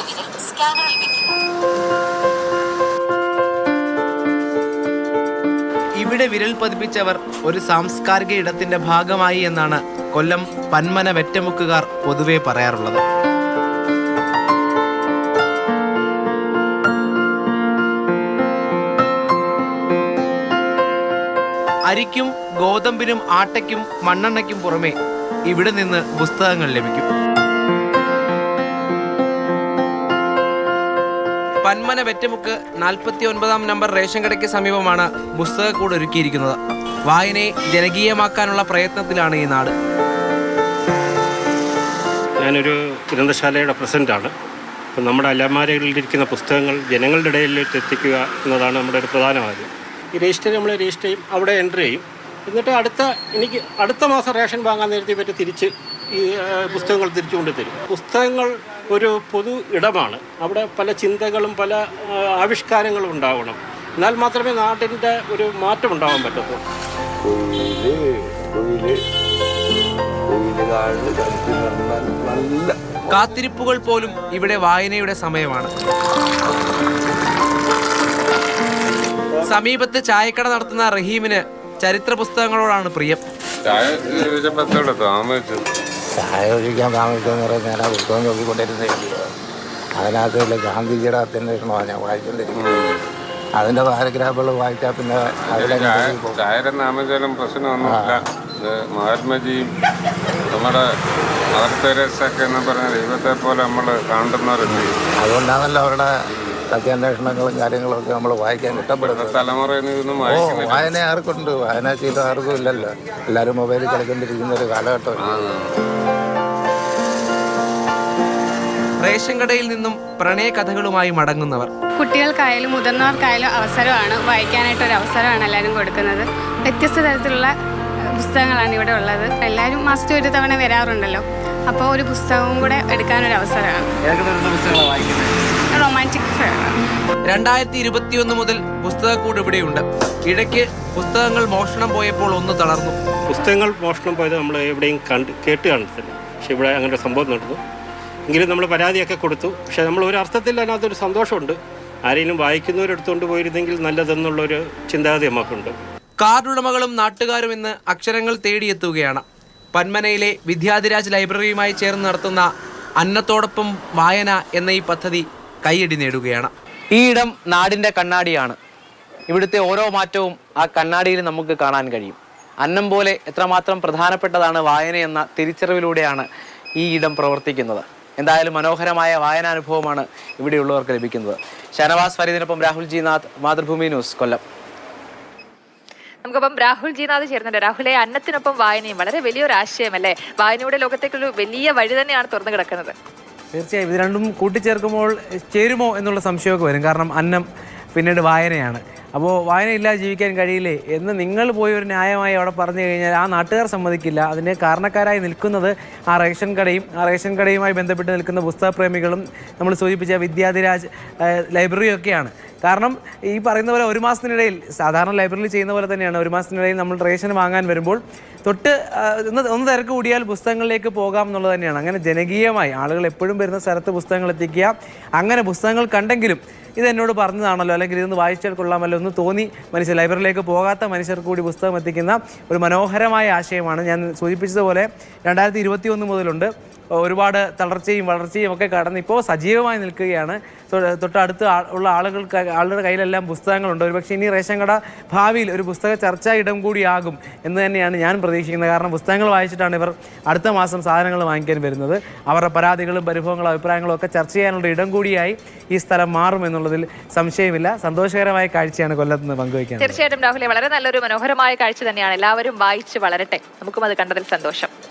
വിരൽ സ്കാനറിൽ വെക്കുക. ഇവിടെ വിരൽ പതിപ്പിച്ചവർ ഒരു സാംസ്കാരിക ഇടത്തിന്റെ ഭാഗമായി എന്നാണ് കൊല്ലം പന്മന വെറ്റമുക്കുകാർ പൊതുവെ പറയാറുള്ളത്. അരിക്കും ഗോതമ്പിനും ആട്ടയ്ക്കും മണ്ണെണ്ണയ്ക്കും പുറമെ ഇവിടെ നിന്ന് പുസ്തകങ്ങൾ ലഭിക്കും. പന്മന വെറ്റമുക്ക് നാൽപ്പത്തി ഒൻപതാം നമ്പർ റേഷൻ കടയ്ക്ക് സമീപമാണ് പുസ്തകക്കൂട് ഒരുക്കിയിരിക്കുന്നത്. വായനയെ ജനകീയമാക്കാനുള്ള പ്രയത്നത്തിലാണ് ഈ നാട്. ഞാനൊരു ഗ്രന്ഥശാലയുടെ പ്രസിഡന്റാണ് അപ്പം നമ്മുടെ അലമാരകളിലിരിക്കുന്ന പുസ്തകങ്ങൾ ജനങ്ങളുടെ ഇടയിലേക്ക് എത്തിക്കുക എന്നതാണ് നമ്മുടെ ഒരു പ്രധാന കാര്യം. ഈ രജിസ്റ്റർ നമ്മൾ രജിസ്റ്റർ ചെയ്യും അവിടെ എന്റർ ചെയ്യും. എന്നിട്ട് അടുത്ത എനിക്ക് അടുത്ത മാസം റേഷൻ വാങ്ങാൻ നേരത്തെ പറ്റി തിരിച്ച് ഈ പുസ്തകങ്ങൾ തിരിച്ചു കൊണ്ടുതരും പുസ്തകങ്ങൾ ഒരു പൊതു ഇടമാണ്. അവിടെ പല ചിന്തകളും പല ആവിഷ്കാരങ്ങളും ഉണ്ടാവണം. എന്നാൽ മാത്രമേ നാടിന്റെ ഒരു മാറ്റം ഉണ്ടാവാൻ പറ്റത്തുള്ളൂ. കാത്തിരിപ്പുകൾ പോലും ഇവിടെ വായനയുടെ സമയമാണ്. സമീപത്ത് ചായക്കട നടത്തുന്ന റഹീമിന് ചരിത്ര പുസ്തകങ്ങളോടാണ് പ്രിയം. ചായ ചോദിച്ചപ്പോഴത്തോടെ താമസിച്ചു ചായ ഒഴിക്കാൻ താമസിച്ചെന്ന് പറഞ്ഞാൽ ഞാൻ ആ പുസ്തകം നോക്കിക്കൊണ്ടിരുന്നേ അതിനകത്ത് വല്ല ഗാന്ധിജിയുടെ അത്യന്വേഷണമാണ് ഞാൻ വായിച്ചുകൊണ്ടിരിക്കുന്നത് അതിന്റെ പാരഗ്രാഫുകൾ വായിച്ചാൽ പിന്നെ അതിലെ ചായ ചായയുടെ നാമജലം പ്രശ്നമൊന്നുമില്ല മഹാത്മാജി മഹാത്മജിയും നമ്മുടെ മദർ തെരേസൊക്കെ എന്ന് പറഞ്ഞ ദൈവത്തെ പോലെ നമ്മൾ കാണുന്നവരുണ്ട് അതുകൊണ്ടാണല്ലോ അവരുടെ സത്യാന്വേഷണങ്ങളും കാര്യങ്ങളും ഒക്കെ നമ്മൾ വായിക്കാൻ ഇഷ്ടപ്പെടുന്നത്. തലമുറ വായന ആർക്കുണ്ട്? വായനാശീലം ആർക്കും ഇല്ലല്ലോ. എല്ലാവരും മൊബൈലിൽ കളിക്കൊണ്ടിരിക്കുന്ന ഒരു കാലഘട്ടമല്ല റേഷൻ കടയിൽ നിന്നും പ്രണയ കഥകളുമായി മടങ്ങുന്നവർ. കുട്ടികൾക്കായാലും മുതിർന്നവർക്കായാലും അവസരമാണ് വായിക്കാനായിട്ട് ഒരു അവസരമാണ് എല്ലാവരും കൊടുക്കുന്നത്. വ്യത്യസ്ത തരത്തിലുള്ള പുസ്തകങ്ങളാണ് ഇവിടെ ഉള്ളത്. എല്ലാവരും മാസത്തിൽ ഒരു തവണ വരാറുണ്ടല്ലോ. അപ്പോൾ ഒരു പുസ്തകവും കൂടെ എടുക്കാനൊരു അവസരമാണ്. റൊമാന്റിക് രണ്ടായിരത്തി ഇരുപത്തിയൊന്ന് മുതൽ പുസ്തകക്കൂട് ഇവിടെയുണ്ട്. ഇടയ്ക്ക് പുസ്തകങ്ങൾ മോഷണം പോയപ്പോൾ ഒന്ന് തളർന്നു. പുസ്തകങ്ങൾ മോഷണം പോയത് നമ്മൾ എവിടെയും കണ്ട് കേട്ട് കാണത്തില്ല പക്ഷെ ഇവിടെ അങ്ങനെ സംഭവം നടന്നു. എങ്കിലും നമ്മൾ പരാതിയൊക്കെ കൊടുത്തു. പക്ഷെ നമ്മൾ ഒരു അർത്ഥത്തിൽ അതിനകത്തൊരു സന്തോഷമുണ്ട്. ആരെങ്കിലും വായിക്കുന്നവരെടുത്തുകൊണ്ട് പോയിരുന്നെങ്കിൽ നല്ലതെന്നുള്ളൊരു ചിന്താഗതി നമുക്കുണ്ട്. കാർഡുടമകളും നാട്ടുകാരും ഇന്ന് അക്ഷരങ്ങൾ തേടിയെത്തുകയാണ്. പന്മനയിലെ വിദ്യാധിരാജ് ലൈബ്രറിയുമായി ചേർന്ന് നടത്തുന്ന അന്നത്തോടൊപ്പം വായന എന്ന ഈ പദ്ധതി കൈയടി നേടുകയാണ്. ഈ ഇടം നാടിന്റെ കണ്ണാടിയാണ്. ഇവിടുത്തെ ഓരോ മാറ്റവും ആ കണ്ണാടിയിൽ നമുക്ക് കാണാൻ കഴിയും. അന്നം പോലെ എത്രമാത്രം പ്രധാനപ്പെട്ടതാണ് വായന എന്ന തിരിച്ചറിവിലൂടെയാണ് ഈ ഇടം പ്രവർത്തിക്കുന്നത്. എന്തായാലും മനോഹരമായ വായനാനുഭവമാണ് ഇവിടെയുള്ളവർക്ക് ലഭിക്കുന്നത്. ഷനവാസ് ഫരീദിനൊപ്പം രാഹുൽ ജി നാഥ് മാതൃഭൂമി ന്യൂസ് കൊല്ലം. നമുക്കപ്പം രാഹുൽ ജീനാഥ് ചേരുന്നുണ്ട്. രാഹുലെ അന്നത്തിനൊപ്പം വായനയും വളരെ വലിയൊരു ആശയമല്ലേ? വായനയുടെ ലോകത്തേക്കുള്ള വലിയ വഴി തന്നെയാണ് തുറന്നു കിടക്കുന്നത്. തീർച്ചയായും ഇത് രണ്ടും കൂട്ടിച്ചേർക്കുമ്പോൾ ചേരുമോ എന്നുള്ള സംശയമൊക്കെ വരും. കാരണം അന്നം പിന്നീട് വായനയാണ്. അപ്പോൾ വായനയില്ലാതെ ജീവിക്കാൻ കഴിയില്ലേ എന്ന് നിങ്ങൾ പോയി ഒരു ന്യായമായി അവിടെ പറഞ്ഞു കഴിഞ്ഞാൽ ആ നാട്ടുകാർ സമ്മതിക്കില്ല. അതിന് കാരണക്കാരായി നിൽക്കുന്നത് ആ റേഷൻ കടയും ആ റേഷൻ കടയുമായി ബന്ധപ്പെട്ട് നിൽക്കുന്ന പുസ്തകപ്രേമികളും നമ്മൾ സൂചിപ്പിച്ച വിദ്യാധിരാജ് ഏഹ്, ലൈബ്രറിയും ഒക്കെയാണ്. കാരണം ഈ പറയുന്ന പോലെ ഒരു മാസത്തിനിടയിൽ സാധാരണ ലൈബ്രറിയിൽ ചെയ്യുന്ന പോലെ തന്നെയാണ്. ഒരു മാസത്തിനിടയിൽ നമ്മൾ റേഷൻ വാങ്ങാൻ വരുമ്പോൾ തൊട്ട് ഒന്ന് ഒന്ന് തിരക്ക് കൂടിയാൽ പുസ്തകങ്ങളിലേക്ക് പോകാം എന്നുള്ളത് തന്നെയാണ്. അങ്ങനെ ജനകീയമായി ആളുകൾ എപ്പോഴും വരുന്ന സ്ഥലത്ത് പുസ്തകങ്ങൾ എത്തിക്കുക. അങ്ങനെ പുസ്തകങ്ങൾ കണ്ടെങ്കിലും ഇത് എന്നോട് പറഞ്ഞതാണല്ലോ അല്ലെങ്കിൽ ഇതൊന്ന് വായിച്ചാൽ കൊള്ളാമല്ലോ എന്ന് തോന്നി മനുഷ്യർ ലൈബ്രറിയിലേക്ക് പോകാത്ത മനുഷ്യർക്ക് കൂടി പുസ്തകം എത്തിക്കുന്ന ഒരു മനോഹരമായ ആശയമാണ് ഞാൻ സൂചിപ്പിച്ചതുപോലെ രണ്ടായിരത്തി ഇരുപത്തി ഒന്ന് മുതലുണ്ട്. ഒരുപാട് തളർച്ചയും വളർച്ചയും ഒക്കെ കടന്ന് ഇപ്പോൾ സജീവമായി നിൽക്കുകയാണ്. തൊട്ടടുത്ത് ഉള്ള ആളുകൾക്ക് ആളുടെ കയ്യിലെല്ലാം പുസ്തകങ്ങളുണ്ട്. ഒരുപക്ഷെ ഇനി റേഷൻ കട ഭാവിയിൽ ഒരു പുസ്തക ചർച്ചാ ഇടം കൂടിയാകും എന്ന് തന്നെയാണ് ഞാൻ പ്രതീക്ഷിക്കുന്നത്. കാരണം പുസ്തകങ്ങൾ വായിച്ചിട്ടാണ് ഇവർ അടുത്ത മാസം സാധനങ്ങൾ വാങ്ങിക്കാൻ വരുന്നത്. അവരുടെ പരാതികളും പരിഭവങ്ങളും അഭിപ്രായങ്ങളും ഒക്കെ ചർച്ച ചെയ്യാനുള്ള ഇടം കൂടിയായി ഈ സ്ഥലം മാറുമെന്നുള്ളതിൽ സംശയമില്ല. സന്തോഷകരമായ കാഴ്ചയാണ് കൊല്ലത്ത് നിന്ന് പങ്കുവയ്ക്കുന്നത് തീർച്ചയായിട്ടും രാഹുലെ വളരെ നല്ലൊരു മനോഹരമായ കാഴ്ച തന്നെയാണ്. എല്ലാവരും വായിച്ച് വളരട്ടെ. നമുക്കും അത് കണ്ടതിൽ സന്തോഷം.